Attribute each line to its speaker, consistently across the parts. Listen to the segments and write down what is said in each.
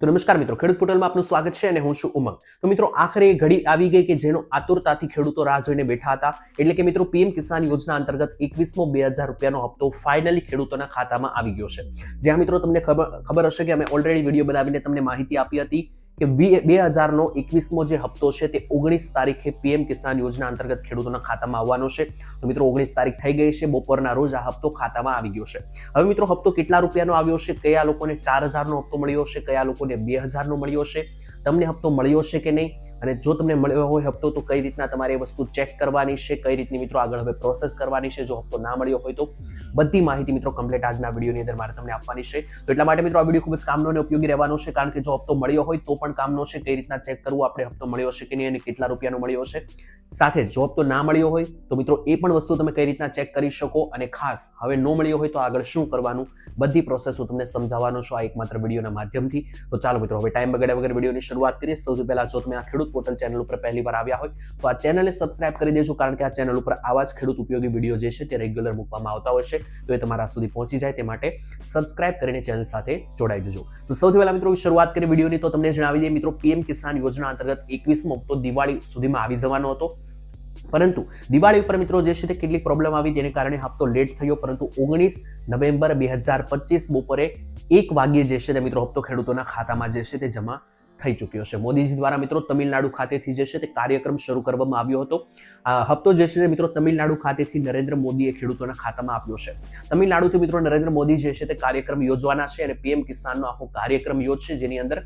Speaker 1: તો નમસ્કાર મિત્રો, ખેડૂત પોર્ટલમાં આપનું સ્વાગત છે અને હું છું ઉમંગ. તો મિત્રો, આખરે એ ઘડી આવી ગઈ કે જેનો આતુરતાથી ખેડૂતો રાહ જોઈને બેઠા હતા. એટલે કે મિત્રો, પીએમ કિસાન યોજના અંતર્ગત એકવીસમો બે હજાર રૂપિયાનો હપ્તો ફાઇનલી ખેડૂતોના ખાતામાં આવી ગયો છે. જ્યાં મિત્રો, તમને ખબર ખબર હશે કે અમે ઓલરેડી વીડિયો બનાવીને તમને માહિતી આપી હતી કે બે હજારનો એકવીસમો જે હપ્તો છે તે ઓગણીસ તારીખે પીએમ કિસાન યોજના અંતર્ગત ખેડૂતોના ખાતામાં આવવાનો છે. તો મિત્રો, ઓગણીસ તારીખ થઈ ગઈ છે. બપોરના રોજ આ હપ્તો ખાતામાં આવી ગયો છે. હવે મિત્રો, હપ્તો કેટલા રૂપિયાનો આવ્યો છે? કયા લોકોને ચાર હજારનો હપ્તો મળ્યો છે? કયા લોકોને બે હજારનો મળ્યો છે? તમને હપ્તો મળ્યો છે કે નહીં? અને જો તમને મળ્યો હોય હપ્તો, તો કઈ રીતના તમારે એ વસ્તુ ચેક કરવાની છે? કઈ રીતની મિત્રો આગળ હવે પ્રોસેસ કરવાની છે? જો હપ્તો ના મળ્યો હોય તો બધી માહિતી મિત્રો કમ્પ્લીટ આજના વિડીયોની અંદર મારે તમને આપવાની છે. તો એટલા માટે મિત્રો આ વીડિયો ખૂબ જ કામનો અને ઉપયોગી રહેવાનો છે, કારણ કે જો હપ્તો મળ્યો હોય તો પણ કામનો છે કઈ રીતના ચેક કરવું, આપણે હપ્તો મળ્યો છે કે નહીં અને કેટલા રૂપિયાનો મળ્યો છે. સાથે જો હપ્તો ના મળ્યો હોય તો મિત્રો એ પણ વસ્તુ તમે કઈ રીતના ચેક કરી શકો અને ખાસ હવે ન મળ્યો હોય તો આગળ શું કરવાનું? બધી પ્રોસેસ હું તમને સમજાવવાનો છું આ એકમાત્ર વિડીયોના માધ્યમથી. તો ચાલો મિત્રો હવે ટાઈમ બગાડ્યા વગર વિડીયોની શરૂઆત કરીએ. સૌથી પહેલા જો તમે આ ખેડૂત પોર્ટલ ચેનલ ઉપર પહેલી વાર આવ્યા હોય, તો આ ચેનલને સબસ્ક્રાઇબ કરી દેજો, કારણ કે આ ચેનલ ઉપર આવા જ ખેડૂત ઉપયોગી વીડિયો જે છે તે રેગ્યુલર મૂકવામાં આવતા હોય છે. તો એ તમારા સુધી પહોંચી જાય તે માટે સબસ્ક્રાઇબ કરીને ચેનલ સાથે જોડાઈ જજો. તો સૌથી પહેલા મિત્રો શરૂઆત કરી વિડીયોની તો તમને જણાવી દઈએ મિત્રો, પીએમ કિસાન યોજના અંતર્ગત એકવીસમો હપ્તો દિવાળી સુધીમાં આવી જવાનો હતો. પરંતુ દિવાળી ઉપર મિત્રો જે છે તે કેટલીક પ્રોબ્લેમ આવી તેને કારણે હપ્તો લેટ થયો, પરંતુ ઓગણીસ નવેમ્બર બે હજાર પચીસ બપોરે એક વાગ્યે જે છે તે મિત્રો હપ્તો ખેડૂતોના ખાતામાં જે છે તે જમા થઈ ચૂક્યો છે. મોદીજી દ્વારા મિત્રો તમિલનાડુ ખાતેથી જે છે તે કાર્યક્રમ શરૂ કરવામાં આવ્યો હતો. આ હપ્તો જે છે મિત્રો તમિલનાડુ ખાતેથી નરેન્દ્ર મોદીએ ખેડૂતોના ખાતામાં આપ્યો છે. તમિલનાડુથી મિત્રો નરેન્દ્ર મોદી જે છે તે કાર્યક્રમ યોજવાના છે અને પીએમ કિસાનનો આખો કાર્યક્રમ યોજશે જેની અંદર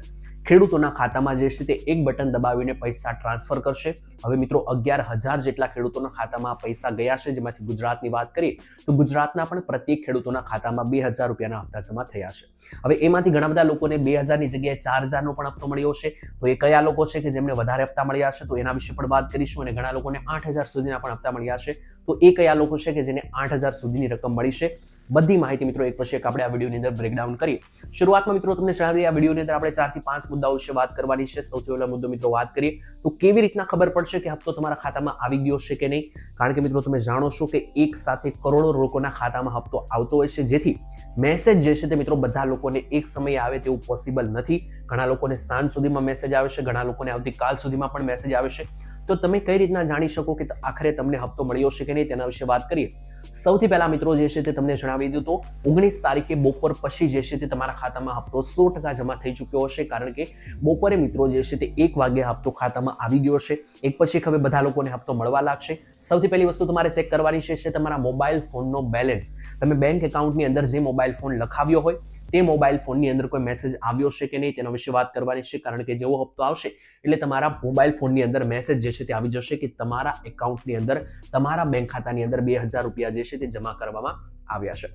Speaker 1: ખેડૂતોના ખાતામાં જે છે તે એક બટન દબાવીને પૈસા ટ્રાન્સફર કરશે. હવે મિત્રો, અગિયાર હજાર જેટલા ખેડૂતોના ખાતામાં પૈસા ગયા છે, જેમાંથી ગુજરાતની વાત કરીએ, તો ગુજરાતના પણ પ્રત્યેક ખેડૂતોના ખાતામાં બે હજાર રૂપિયાના હપ્તા જમા થયા છે. હવે એમાંથી ઘણા બધા લોકોને બે હજારની જગ્યાએ ચાર હજારનો પણ હપ્તો મળ્યો છે. તો એ કયા લોકો છે કે જેમને વધારે હપ્તા મળ્યા છે, તો એના વિશે પણ વાત કરીશું અને ઘણા લોકોને આઠ હજાર સુધીના પણ હપ્તા મળ્યા છે. તો એ કયા લોકો છે કે જેને આઠ હજાર સુધીની રકમ મળી છે? બધી માહિતી મિત્રો એક પછી એક આપણે આ વિડીયોની અંદર બ્રેકડાઉન કરીએ. શરૂઆતમાં મિત્રો તમને જણાવી આ વિડીયોની અંદર આપણે ચારથી પાંચ મુદ્દાઓ વિશે વાત કરવાની છે. સૌથી પહેલા મુદ્દો મિત્રો વાત કરીએ, તો કેવી રીતના ખબર પડશે કે હપ્તો તમારા ખાતામાં આવી ગયો છે કે નહીં? કારણ કે મિત્રો તમે જાણો છો કે એક સાથે કરોડો લોકોના ખાતામાં હપ્તો આવતો હોય છે. જેથી મેસેજ જે છે તે મિત્રો બધા લોકોને એક સમયે આવે તેવું પોસિબલ નથી. ઘણા લોકોને સાંજ સુધીમાં મેસેજ આવે છે, ઘણા લોકોને આવતીકાલ સુધીમાં પણ મેસેજ આવે છે. તો તમે કઈ રીતના જાણી શકો કે આખરે તમને હપ્તો મળ્યો છે કે નહીં તેના વિશે વાત કરીએ. સૌથી પહેલા મિત્રો જે છે તે તમને જણાવી દીધું તો ઓગણીસ તારીખે બપોર પછી જે છે તે તમારા ખાતામાં હપ્તો સો ટકા જમા થઈ ચૂક્યો હશે, કારણ કે બપોરે મિત્રો જે છે તે એક વાગ્યે હપ્તો ખાતામાં આવી ગયો છે એક પછી હવે બધા લોકોને હપ્તો મળવા લાગશે. સૌથી પહેલી વસ્તુ તમારે ચેક કરવાની છે તમારા મોબાઈલ ફોનનો બેલેન્સ તમે બેંક એકાઉન્ટની અંદર જે મોબાઈલ ફોન લખાવ્યો હોય તે મોબાઈલ ફોનની અંદર કોઈ મેસેજ આવ્યો છે કે નહીં તેના વિશે વાત કરવાની છે, કારણ કે જેવો હપ્તો આવશે એટલે તમારા મોબાઈલ ફોનની અંદર મેસેજ જે છે તે આવી જશે કે તમારા એકાઉન્ટની અંદર તમારા બેંક ખાતાની અંદર બે હજાર રૂપિયા જે છે તે જમા કરવામાં આવ્યા છે.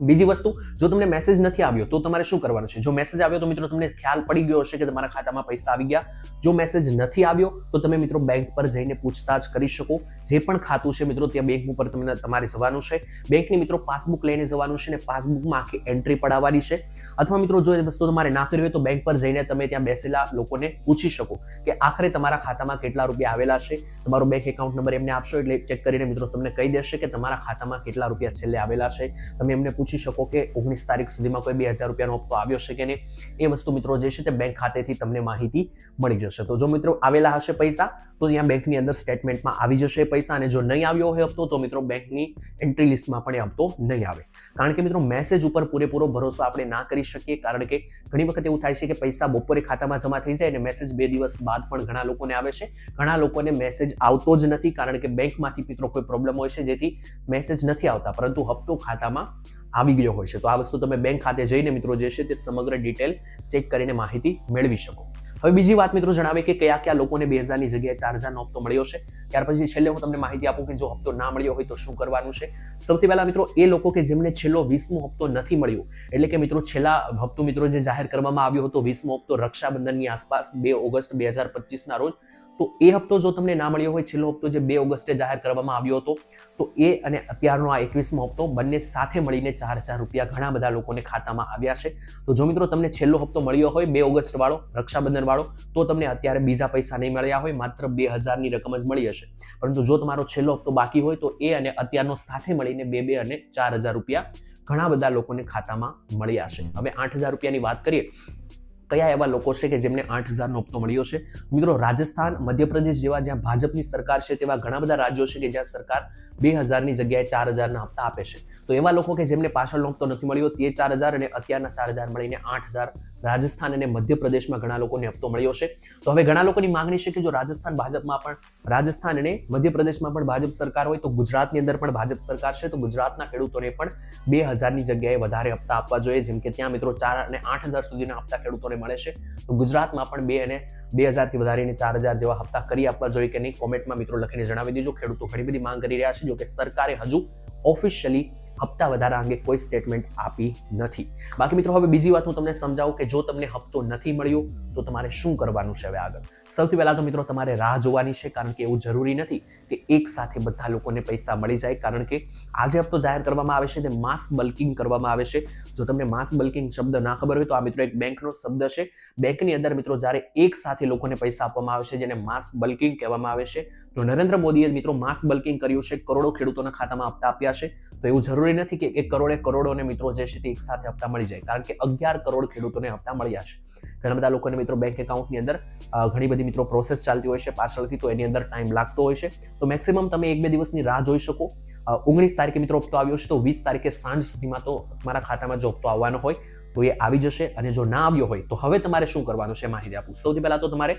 Speaker 1: બીજી વસ્તુ, જો તમને મેસેજ નથી આવ્યો, તો તમારે શું કરવાનું છે? જો મેસેજ આવ્યો તો મિત્રો તમને ખ્યાલ પડી ગયો હશે કે તમારા ખાતામાં પૈસા આવી ગયા. જો મેસેજ નથી આવ્યો, તો તમે મિત્રો બેંક પર જઈને પૂછતાછ કરી શકો. જે પણ ખાતું છે મિત્રો, ત્યાં બેંક ઉપર તમને તમારે જવાનું છે. બેંકની મિત્રો પાસબુક લઈને જવાનું છે ને પાસબુકમાં આખી એન્ટ્રી પડાવવાની છે. અથવા મિત્રો જો એ વસ્તુ તમારે ના કરવી હોય તો બેંક પર જઈને તમે ત્યાં બેસેલા લોકોને પૂછી શકો કે આખરે તમારા ખાતામાં કેટલા રૂપિયા આવેલા છે. તમારો બેંક એકાઉન્ટ નંબર એમને આપશો એટલે ચેક કરીને મિત્રો તમને કહી દેશે કે તમારા ખાતામાં કેટલા રૂપિયા છેલ્લે આવેલા છે. તમે એમને પૂછી શકો કે ઓગણીસ તારીખ સુધીમાં કોઈ બે હજાર રૂપિયાનો હપ્તો આવ્યો છે કે નહીં? એ વસ્તુ મિત્રો જે છે તે બેંક ખાતેથી તમને માહિતી મળી જશે. તો જો મિત્રો આવેલા હશે પૈસા, તો ત્યાં બેંકની અંદર સ્ટેટમેન્ટમાં આવી જશે પૈસા અને જો નહીં આવ્યો હોય હપ્તો, તો મિત્રો બેંકની એન્ટ્રી લિસ્ટમાં પણ એ હપ્તો નહીં આવે. કારણ કે મિત્રો મેસેજ ઉપર પૂરેપૂરો ભરોસો આપણે ના કરી શકીએ, કારણ કે ઘણી વખત એવું થાય છે કે પૈસા બપોરે ખાતામાં જમા થઈ જાય અને મેસેજ બે દિવસ બાદ પણ ઘણા લોકોને આવે છે. ઘણા લોકોને મેસેજ આવતો જ નથી, કારણ કે બેંકમાંથી મિત્રો કોઈ પ્રોબ્લેમ હોય છે, જેથી મેસેજ નથી આવતા. પરંતુ હપ્તો ખાતામાં આવી ગયો હોય છે. તો આ વસ્તુ તમે બેંક ખાતે જઈને મિત્રો જે છે તે સમગ્ર ડિટેલ ચેક કરીને માહિતી મેળવી શકો. હવે બીજી વાત મિત્રો જણાવે કે કયા કયા લોકોને બે હજારની જગ્યાએ ચાર હજારનો હપ્તો મળ્યો છે. ત્યાર પછી છેલ્લે હું તમને માહિતી આપું કે જો હપ્તો ના મળ્યો હોય તો શું કરવાનું છે. સૌથી પહેલા મિત્રો એ લોકો કે જેમને છેલ્લો વીસમો હપ્તો નથી મળ્યો, એટલે કે મિત્રો છેલ્લા હપ્તો મિત્રો જે જાહેર કરવામાં આવ્યો હતો, વીસમો હપ્તો રક્ષાબંધનની આસપાસ બે ઓગસ્ટ બે હજાર પચીસના રોજ તો એ હપ્તો જો તમને ના મળ્યો હોય, છેલ્લો હપ્તો જે બે ઓગસ્ટે જાહેર કરવામાં આવ્યો હતો, તો એ અને અત્યારનો આ એકવીસમો હપ્તો બંને સાથે મળીને ચાર હજાર રૂપિયા ઘણા બધા લોકોને ખાતામાં આવ્યા છે. તો જો મિત્રો તમને છેલ્લો હપ્તો મળ્યો હોય, બે ઓગસ્ટ વાળો, રક્ષાબંધન વાળો, તો તમને અત્યારે બીજા પૈસા નહીં મળ્યા હોય, માત્ર બે હજારની રકમ જ મળી હશે. પરંતુ જો તમારો છેલ્લો હપ્તો બાકી હોય, તો એ અને અત્યારનો સાથે મળીને બે બે અને ચાર હજાર રૂપિયા ઘણા બધા લોકોને ખાતામાં મળ્યા છે. હવે આઠ હજાર રૂપિયાની વાત કરીએ કયા એવા લોકો છે કે જેમને આઠ હજારનો હપ્તો મળ્યો છે? મિત્રો, રાજસ્થાન, મધ્યપ્રદેશ જેવા જ્યાં ભાજપની સરકાર છે તેવા ઘણા બધા રાજ્યો છે કે જ્યાં સરકાર બે હજારની જગ્યાએ ચાર હજારના હપ્તા આપે છે. તો એવા લોકો કે જેમને પાછળનો હપ્તો નથી મળ્યો, તે ચાર હજાર અને અત્યારના ચાર હજાર મળીને આઠ હજાર રાજસ્થાન અને મધ્યપ્રદેશમાં ઘણા લોકોને હપ્તો મળ્યો છે. તો હવે ઘણા લોકોની માંગણી છે કે જો રાજસ્થાન ભાજપમાં પણ, રાજસ્થાન અને મધ્યપ્રદેશમાં પણ ભાજપ સરકાર હોય તો ગુજરાતની અંદર પણ ભાજપ સરકાર છે. તો ગુજરાતના ખેડૂતોને પણ બે હજારની જગ્યાએ વધારે હપ્તા આપવા જોઈએ. જેમ કે ત્યાં મિત્રો ચાર અને આઠ હજાર સુધીના હપ્તા ખેડૂતોને મળે છે. તો ગુજરાતમાં પણ બે અને બે હજારથી વધારીને ચાર હજાર જેવા હપ્તા કરી આપવા જોઈએ કે નહીં? કોમેન્ટમાં મિત્રો લખીને જણાવી દેજો. ખેડૂતો ઘણી બધી માંગ કરી રહ્યા છે. જો કે સરકારે હજુ ઓફિશિયલી હપ્તા વધારા અંગે કોઈ સ્ટેટમેન્ટ આપી નથી. બાકી મિત્રો, હવે બીજી વાત હું તમને સમજાવું કે જો તમને હપ્તો નથી મળ્યો, તો તમારે શું કરવાનું છે હવે આગળ? સૌથી પહેલા તો મિત્રો, તમારે રાહ જોવાની છે, કારણ કે એવું જરૂરી નથી કે એક સાથે બધા લોકોને પૈસા મળી જાય, કારણ કે આજે હપ્તો જાહેર કરવામાં આવે છે તે માસ બલ્કિંગ કરવામાં આવે છે. જો તમને માસ બલ્કિંગ શબ્દ ના ખબર હોય, તો આ મિત્રો એક બેંકનો શબ્દ છે. બેંકની અંદર મિત્રો, જ્યારે એક સાથે લોકોને પૈસા આપવામાં આવે છે, જેને માસ બલ્કિંગ કહેવામાં આવે છે, તો નરેન્દ્ર મોદીએ મિત્રો માસ બલ્કિંગ કર્યું છે, કરોડો ખેડૂતોના ખાતામાં હપ્તા આપ્યા છે. તો એવું જરૂરી નથી કે એક કરોડે કરોડોને મિત્રો જે છે તે એક સાથે હપ્તા મળી જાય. કારણ કે અગિયાર કરોડ ખેડૂતોને હપ્તા મળ્યા છે. ઘણા બધા લોકોને મિત્રો બેંક એકાઉન્ટની અંદર ઘણી બધી મિત્રો પ્રોસેસ ચાલતી હોય છે. પાછળથી તો એની અંદર ટાઈમ લાગતો હોય છે. તો મેક્સિમમ તમે એક બે દિવસની રાહ જોઈ શકો. ઓગણીસ તારીખે મિત્રો હપ્તો આવ્યો છે તો વીસ તારીખે સાંજ સુધીમાં તો તમારા ખાતામાં જો હપ્તો આવવાનો હોય. તો એ આવી જશે અને જો ના આવ્યો હોય તો હવે તમારે શું કરવાનું છે માહિતી આપું. સૌથી પહેલા તો તમારે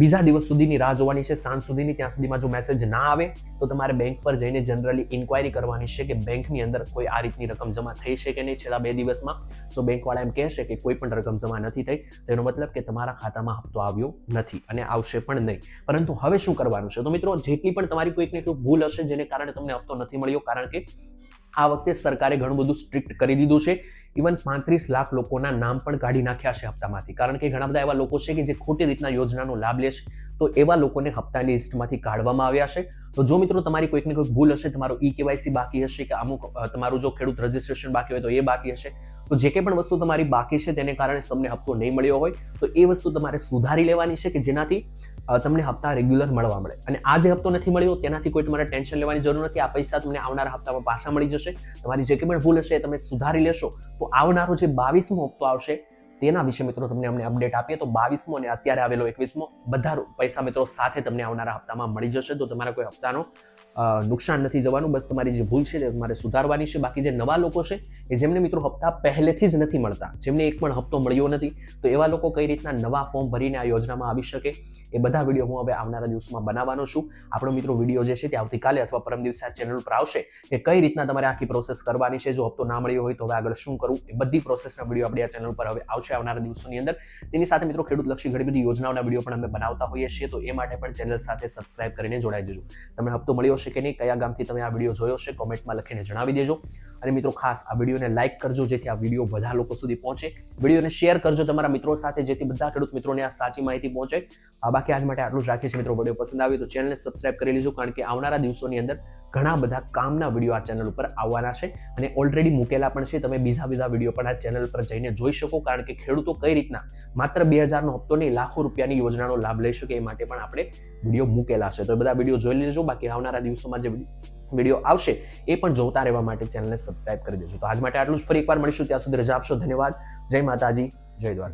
Speaker 1: બીજા દિવસ સુધીની રાહ જોવાની છે, સાંજ સુધીની, ત્યાં સુધીમાં જો મેસેજ ના આવે, તો તમારે બેંક પર જઈને જનરલી ઇન્ક્વાયરી કરવાની છે કે બેંકની અંદર કોઈ આ રીતની રકમ જમા થઈ છે કે નહીં છેલ્લા બે દિવસમાં. જો બેંકવાળા એમ કહેશે કે કોઈ પણ રકમ જમા નથી થઈ તેનો મતલબ કે તમારા ખાતામાં હપ્તો આવ્યો નથી અને આવશે પણ નહીં. પરંતુ હવે શું કરવાનું છે? તો મિત્રો, જેટલી પણ તમારી કોઈક ને કોઈ ભૂલ હશે જેને કારણે તમને હપ્તો નથી મળ્યો, કારણ કે આ વખતે સરકારે ઘણું બધું સ્ટ્રિક્ટ કરી દીધું છે. ઇવન પાંત્રીસ લાખ લોકોના નામ પણ કાઢી નાખ્યા છે હપ્તામાંથી. કારણ કે ઘણા બધા એવા લોકો છે કે જે ખોટી રીતના યોજનાનો લાભ લે છે. તો એવા લોકોને હપ્તાની લિસ્ટમાંથી કાઢવામાં આવ્યા છે. તો જો મિત્રો તમારી કોઈકને કોઈક ભૂલ હશે, તમારું ઈ કેવાયસી બાકી હશે કે અમુક તમારું જો ખેડૂત રજિસ્ટ્રેશન બાકી હોય તો એ બાકી હશે. તો જે કંઈ પણ વસ્તુ તમારી બાકી છે, તેને કારણે તમને હપ્તો નહીં મળ્યો હોય, તો એ વસ્તુ તમારે સુધારી લેવાની છે કે જેનાથી તમને હપ્તા રેગ્યુલર મળવા મળે. અને આ જે હપ્તો નથી મળ્યો, તેનાથી કોઈ તમારે ટેન્શન લેવાની જરૂર નથી. આ પૈસા તમને આવનારા હપ્તામાં પાછા મળી જશે. તમારી જે કંઈ પણ ભૂલ હશે તમે સુધારી લેશો. તો આવનારો જે બાવીસમો હપ્તો આવશે, તેના વિશે મિત્રો તમને અમને અપડેટ આપીએ. તો બાવીસમો અને અત્યારે આવેલો એકવીસમો બધા પૈસા મિત્રો સાથે તમને આવનારા હપ્તામાં મળી જશે. તો તમારા કોઈ હપ્તાનો નુકસાન નથી જવાનું, બસ તમારી જે ભૂલ છે તે તમારે સુધારવાની છે. બાકી જે નવા લોકો છે, એ જેમને મિત્રો હપ્તા પહેલેથી જ નથી મળતા, જેમને એક પણ હપ્તો મળ્યો નથી, તો એવા લોકો કઈ રીતના નવા ફોર્મ ભરીને આ યોજનામાં આવી શકે? એ બધા વીડિયો હું હવે આવનારા દિવસમાં બનાવવાનો છું. આપણો મિત્રો વીડિયો જે છે તે આવતીકાલે અથવા પરમ દિવસે આ ચેનલ પર આવશે કે કઈ રીતના તમારે આખી પ્રોસેસ કરવાની છે. જો હપ્તો ના મળ્યો હોય તો હવે આગળ શું કરવું? એ બધી પ્રોસેસના વીડિયો આપણે આ ચેનલ પર હવે આવશે આવનારા દિવસોની અંદર. તેની સાથે મિત્રો ખેડૂત લક્ષી ઘણી બધી યોજનાઓના વીડિયો પણ અમે બનાવતા હોઈએ છીએ, તો એ માટે પણ ચેનલ સાથે સબસ્ક્રાઇબ કરીને જોડાઈ દેજો તમને હપ્તો મળ્યો છે કે નહીં, કયા ગામથી તમે આ વીડિયો જોયો છે કોમેન્ટમાં લખીને જણાવી દેજો. અને મિત્રો, ખાસ આ વિડીયોને લાઇક કરજો, જેથી આ વીડિયો બધા લોકો સુધી પહોંચે. વિડીયોને શેર કરજો તમારા મિત્રો સાથે, જેથી બધા ખેડૂત મિત્રોને આ સાચી માહિતી પહોંચે. બાકી આજ માટે આટલું જ રાખીએ છીએ મિત્રો. વીડિયો પસંદ આવ્યો તો ચેનલને સબસ્ક્રાઇબ કરી લેજો, કારણ કે આવનારા દિવસોની અંદર ઘણા બધા કામના વીડિયો આ ચેનલ ઉપર આવવાના છે અને ઓલરેડી મૂકેલા પણ છે. તમે બીજા બીજા વીડિયો પણ આ ચેનલ પર જઈને જોઈ શકો, કારણ કે ખેડૂતો કઈ રીતના માત્ર બે હજારનો હપ્તો નહીં, લાખો રૂપિયાની યોજનાનો લાભ લઈ શકે એ માટે પણ આપણે વીડિયો મૂકેલા છે. તો બધા વીડિયો જોઈ લેજો. બાકી આવનારા દિવસોમાં જે વીડિયો આવશે એ પણ જોતા રહેવા માટે ચેનલને સબસ્ક્રાઇબ કરી દેજો. તો આજ માટે આટલું જ. ફરી એકવાર મળીશું. ત્યાં સુધી રજા આપશો. ધન્યવાદ. જય માતાજી. જય દ્વારકા.